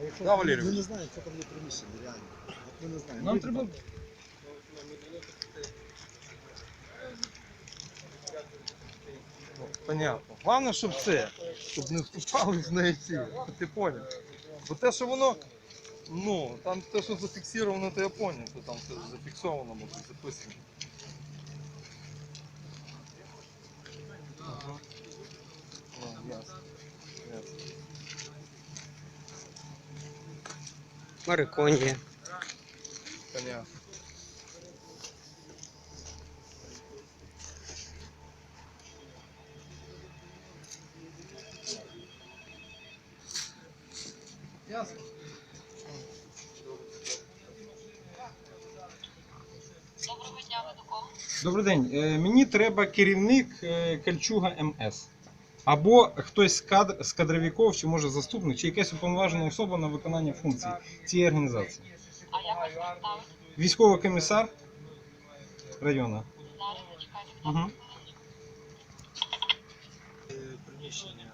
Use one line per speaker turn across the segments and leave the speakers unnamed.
А якщо
Да,
ми-
Валерій?
ми не знаємо, що там є приміщення, реально. От ми не знаємо.
Нам
Ми-
треба.
Ну, Понятно. Головне, щоб це, щоб не вступали в неї ці. Ти поняв? Бо те, що воно, ну, там те, що зафіксовано, то я поняв, то там це зафіксовано, може, записано. Ага. Ну, ясно. Ясно.
Мариконія.
Ясно.
Доброго дня, ви до кого?
Добрий день. Е, Мені треба керівник е, Кальчуга МС. Або хтось з кадр з кадровиків, чи може заступник, чи якась уповноважена особа на виконання функцій цієї організації.
А як вас представити?
Військовий комісар району.
Зараз зачекайте,
Угу.
приміщення,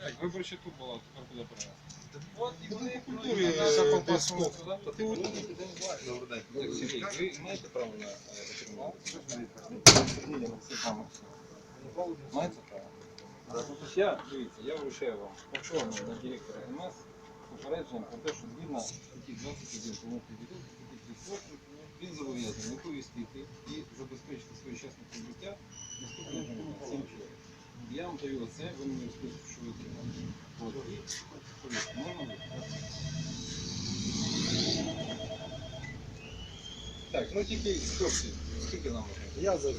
Так, виборча тут була, тепер буде перенесена.
Та ти от
Добрий день. Ви маєте право на отримання? Маєте право? Я, дивіться, я вручаю вам повторно на директора МС попередження про те, що згідно статті 21 пункту 9 статті 38 він зобов'язаний оповістити і забезпечити своєчасне прибуття наступних 7 чоловік. Я вам даю оце, ви мені розкажете, що ви отримали. От, і можна буде? Так, ну тільки хлопці, скільки нам можна?
Я за.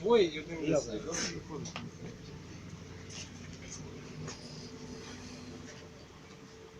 Двоє і одним
Я за.